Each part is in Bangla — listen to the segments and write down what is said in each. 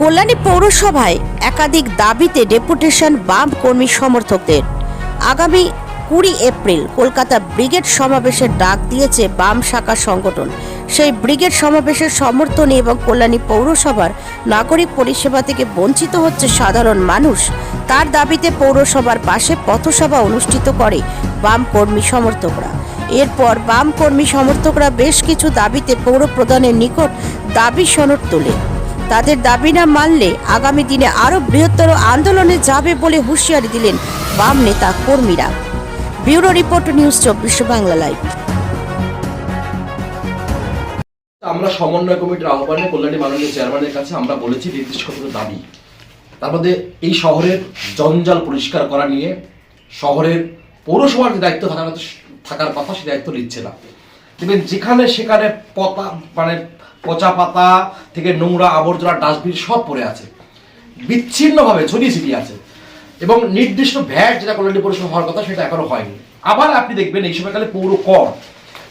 কল্যাণী পৌরসভায় একাধিক দাবিতে ডেপুটেশন বাম কর্মী সমর্থকদের। আগামী কুড়ি এপ্রিল কলকাতা ব্রিগেড সমাবেশের ডাক দিয়েছে বাম শাখা সংগঠন। সেই ব্রিগেড সমাবেশের সমর্থনে এবং কল্যাণী পৌরসভার নাগরিক পরিষেবা থেকে বঞ্চিত হচ্ছে সাধারণ মানুষ। তার দাবিতে পৌরসভার পাশে পথসভা অনুষ্ঠিত করে বাম কর্মী সমর্থকরা। এরপর বাম কর্মী সমর্থকরা বেশ কিছু দাবিতে পৌর প্রধানের নিকট দাবি সনদ তোলে। তাদের দাবি না মানলে আগামী দিনে আরও বৃহত্তর আন্দোলনে যাবে বলে হুঁশিয়ারি দিলেন বাম নেতা কর্মীরা। ব্যুরো রিপোর্ট নিউজ চব্বিশ বাংলা লাইভ। আমরা সমন্বয় কমিটির আহ্বানে কল্যাণী মাননীয় চেয়ারম্যানের কাছে আমরা বলেছি নির্দিষ্ট কিছু দাবি। তার মধ্যে এই শহরের জঞ্জাল পরিষ্কার করা নিয়ে শহরের পৌরসভার যে দায়িত্ব থাকার থাকার কথা, সে দায়িত্ব নিচ্ছে না। দেখবেন যেখানে সেখানে পতা মানে পচা পাতা থেকে নোংরা আবর্জনা, ডাস্টবিন সব পড়ে আছে। বিচ্ছিন্নভাবে ছড়িয়ে ছিটিয়ে আছে। এবং নির্দিষ্ট ভ্যাট যেটা কল্যাণী পৌরসভা হওয়ার কথা সেটা এখনও হয়নি। আবার আপনি দেখবেন এই সময়কালে পৌর কর।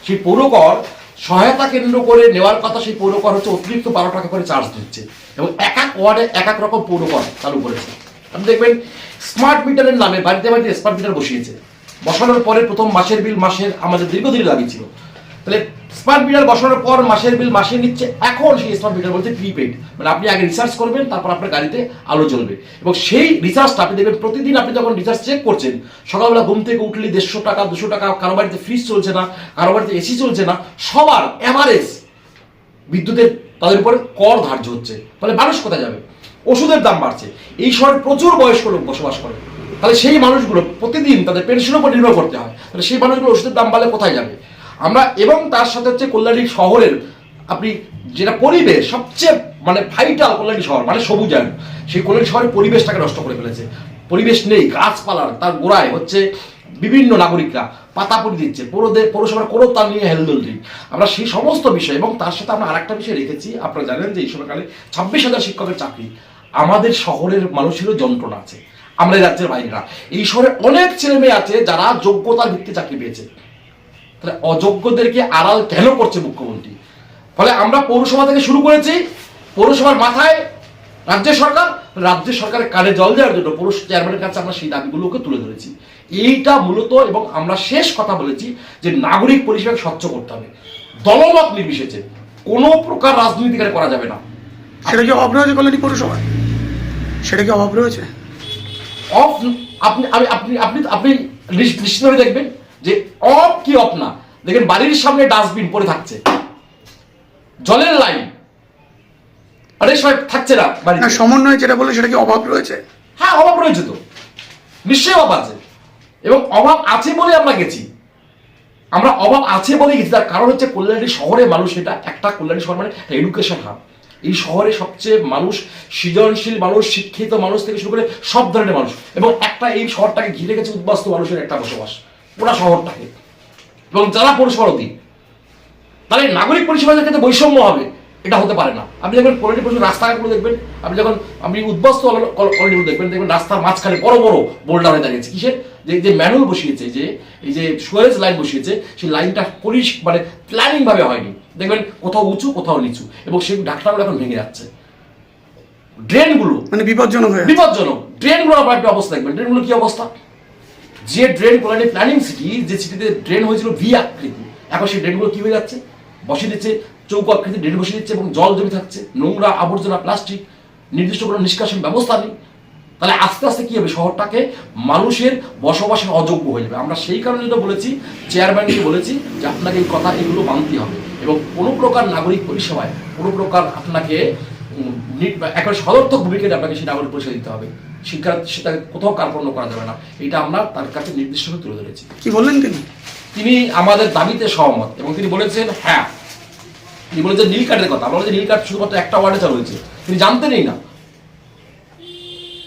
সেই পৌর কর সহায়তা কেন্দ্র করে নেওয়ার কথা সেই পৌর কর হচ্ছে অতিরিক্ত বারো টাকা করে চার্জ দিচ্ছে। এবং এক এক ওয়ার্ডে এক এক রকম পৌর কর চালু করেছে। আপনি দেখবেন স্মার্ট মিটারের নামে বাড়িতে বাড়িতে স্মার্ট মিটার বসিয়েছে। বসানোর পরে প্রথম মাসের বিল মাসের আমাদের দীর্ঘদিন দাবি ছিল তাহলে স্মার্ট মিটার বসানোর পর মাসের বিল মাসে নিচ্ছে, এখন সেই স্মার্ট মিটার বলছে প্রিপেড মানে আপনি আগে রিচার্জ করবেন, তারপর আপনার গাড়িতে আলো জ্বলবে। এবং সেই রিচার্জটা আপনি দেখবেন, প্রতিদিন আপনি যখন রিচার্জ চেক করছেন, সকালবেলা ঘুম থেকে উঠলে দেড়শো টাকা, দুশো টাকা, কারও বাড়িতে ফ্রিজ চলছে না, কারও বাড়িতে এসি চলছে না, সবার অ্যাভারেজ বিদ্যুতের তাদের উপরে কর ধার্য হচ্ছে। ফলে মানুষ কোথায় যাবে? ওষুধের দাম বাড়ছে। এই শহরে প্রচুর বয়স্ক লোক বসবাস করে। তাহলে সেই মানুষগুলো প্রতিদিন তাদের পেনশনের উপর নির্ভর করতে হয়। তাহলে সেই মানুষগুলো ওষুধের দাম বাড়লে কোথায় যাবে? আমরা এবং তার সাথে হচ্ছে কল্যাণী শহরের আপনি যেটা পরিবেশ সবচেয়ে মানে ভাইটাল কল্যাণী শহর মানে সবুজ সবুজায়ন সেই কল্যাণী শহরের পরিবেশটাকে নষ্ট করে ফেলেছে। পরিবেশ নেই, গাছপালার, তার গোড়ায় হচ্ছে বিভিন্ন নাগরিকরা পাতা পড়ে দিচ্ছে। পৌরদের পৌরসভার কোনো তার নিয়ে হেলদোল নেই। আমরা সেই সমস্ত বিষয় এবং তার সাথে আমরা আরেকটা বিষয় রেখেছি। আপনারা জানেন যে এই সময়কালে ছাব্বিশ হাজার শিক্ষকের চাকরি। আমাদের শহরের মানুষেরও যন্ত্রণা আছে। আমরা রাজ্যের বাইরেরা। এই শহরে অনেক ছেলে মেয়ে আছে যারা যোগ্যতার ভিত্তিতে চাকরি পেয়েছে। তাহলে অযোগ্যদেরকে আড়াল কেন করছে মুখ্যমন্ত্রী? ফলে আমরা পৌরসভা থেকে শুরু করেছি পৌরসভার মাথায় রাজ্য সরকার রাজ্য সরকারের কানে জল দেওয়ার জন্য পৌর চেয়ারম্যানের কাছে আমরা সেই দাবিগুলোকে তুলে ধরেছি। এইটা মূলত এবং আমরা শেষ কথা বলেছি যে নাগরিক পরিষেবা স্বচ্ছ করতে হবে। দলমত নির্বিশেষে কোনো প্রকার রাজনৈতিক করা যাবে না। সেটা কি অভাব রয়েছে কল্যাণী পৌরসভায়? সেটা কি অভাব রয়েছে? অফ আপনি আপনি আপনি আপনি নিশ- নিশ্চিতভাবে দেখবেন যে অফ কি অফ না। দেখেন বাড়ির সামনে ডাস্টবিন পড়ে থাকছে। জলের লাইন। আরে সময় থাকছে না বাড়িতে। না সমন্বয় যেটা বলে সেটা কি অভাব রয়েছে? হ্যাঁ অভাব রয়েছে তো। নিশ্চয়ই অভাব আছে। এবং অভাব আছে বলে আমরা গেছি। আমরা অভাব আছে বলে গেছি। তার কারণ হচ্ছে কল্যাণী শহরে মানুষ এটা একটা কল্যাণী শহর মানে এডুকেশন হাব এই শহরে সবচেয়ে মানুষ সৃজনশীল মানুষ শিক্ষিত মানুষ থেকে শুরু করে সব ধরনের মানুষ। এবং একটা এই শহরটাকে ঘিরে গেছে উদ্বাস্ত মানুষের একটা বসবাস। পুরা শহরটাকে। এবং যারা পৌরসভার অধীন তাহলে নাগরিক পরিষেবার ক্ষেত্রে বৈষম্য হবে এটা হতে পারে না। আপনি দেখবেন কোয়ালিটি পরিষেবা রাস্তাঘাটগুলো দেখবেন আপনি যখন আপনি উদ্বাস্ত কোয়ালিটিগুলো দেখবেন দেখবেন রাস্তার মাঝখানে বড় বড় বোল্ডার হয়ে দাঁড়িয়েছে। কিসের? যে যে ম্যানুয়াল বসিয়েছে যে এই যে সুয়েজ লাইন বসিয়েছে সেই লাইনটা পরিষ মানে প্ল্যানিং ভাবে হয়নি। দেখবেন কোথাও উঁচু কোথাও নিচু এবং সেই ডাক্তারগুলো এখন ভেঙে যাচ্ছে। ড্রেনগুলো মানে বিপজ্জনক বিপজ্জনক। ড্রেনগুলো আপনার একটা অবস্থা দেখবেন। ড্রেনগুলো কি অবস্থা? যে ড্রেন কল্যাণী প্ল্যানিং সিটি যে সিটিতে ড্রেন হয়েছিল ভি আকৃতি। এখন সেই ড্রেনগুলো কি হয়ে যাচ্ছে? বসিয়ে দিচ্ছে, চৌকো আকৃতি ড্রেন বসিয়ে দিচ্ছে এবং জল জমে থাকছে, নোংরা আবর্জনা প্লাস্টিক নির্দিষ্ট কোনো নিষ্কাশন ব্যবস্থা নেই। তাহলে আস্তে আস্তে কি হবে? শহরটাকে মানুষের বসবাসের অযোগ্য হয়ে যাবে। আমরা সেই কারণে যেটা বলেছি চেয়ারম্যানকে বলেছি যে আপনাকে এই কথা, এগুলো মানতে হবে। এবং কোনো প্রকার নাগরিক পরিষেবায়, কোনো প্রকার আপনাকে একেবারে সদর্থক ভূমিকায় আপনাকে সেই নাগরিক পরিষেবা দিতে হবে। শিক্ষা সেটা কোথাও কার্পণ্য করা যাবে না। এটা আমরা তার কাছে নির্দিষ্টভাবে তুলে ধরেছি। কি বললেন তিনি? তিনি আমাদের দাবিতে সহমত এবং তিনি বলেছেন হ্যাঁ। তিনি বলেছেন নীল কার্ডের কথা। আমরা নীল কার্ড শুধুমাত্র একটা ওয়ার্ডে চালু হয়েছে। তিনি জানতেনই না।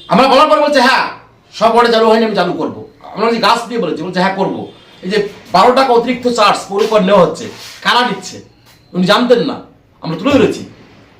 আমরা বলার পর বলছে হ্যাঁ সব ওয়ার্ডে চালু হয়নি আমি চালু করব। আমরা গাছ দিয়ে বলেছি। বলছে হ্যাঁ করব। এই যে বারো টাকা অতিরিক্ত চার্জ পৌরকর নেওয়া হচ্ছে কারা নিচ্ছে উনি জানতেন না। আমরা তুলে ধরেছি।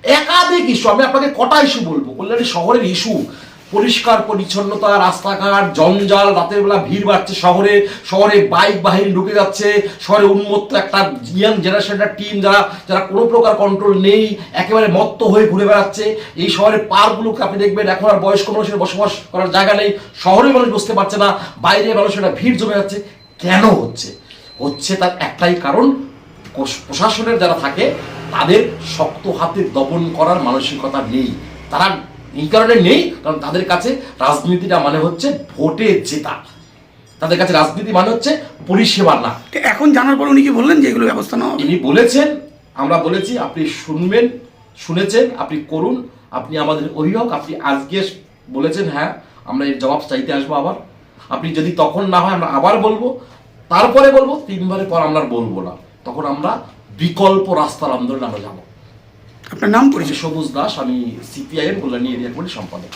একাধিক ইস্যু আমি আপনাকে কটা ইস্যু বলব? কল্যাণী শহরের ইস্যু পরিষ্কার পরিচ্ছন্নতা, রাস্তাঘাট, জঞ্জাল, রাতের বেলা ভিড় বাড়ছে শহরে। শহরে বাইক বাহিনী ঢুকে যাচ্ছে। শহরে উন্মত্ত একটা ইয়াং জেনারেশনের টিম যারা যারা কোনো প্রকার কন্ট্রোল নেই, একেবারে মত্ত হয়ে ঘুরে বেড়াচ্ছে। এই শহরের পার্কগুলোকে আপনি দেখবেন, এখন আর বয়স্ক মানুষের বসবাস করার জায়গা নেই। শহরে মানুষ বসতে পারছে না বাইরে মানুষের ভিড় জমে যাচ্ছে। কেন হচ্ছে? হচ্ছে তার একটাই কারণ প্রশাসনের যারা থাকে, তাদের শক্ত হাতে দমন করার মানসিকতা নেই। তারা এই কারণে নেই কারণ তাদের কাছে রাজনীতিটা মানে হচ্ছে ভোটে জেতা। তাদের কাছে রাজনীতি মানে হচ্ছে পরিষেবা না। এখন জানার পর উনি কি বললেন যে এগুলো ব্যবস্থা নেওয়া ইনি বলেছেন আমরা বলেছি আপনি শুনবেন শুনেছেন আপনি করুন আপনি আমাদের অভিভাবক আপনি আজকে বলেছেন হ্যাঁ আমরা এর জবাব চাইতে আসব আবার। আপনি যদি তখন না হয় আমরা আবার বলব। তারপরে বলব তিনবারের পর আমরা বলব না। তখন আমরা বিকল্প রাস্তার আন্দোলনে আমরা যাব। আপনার নাম পরিচয়? সবুজ দাস আমি সিপিআইএম কল্যাণী এরিয়া কমিটির সম্পাদক।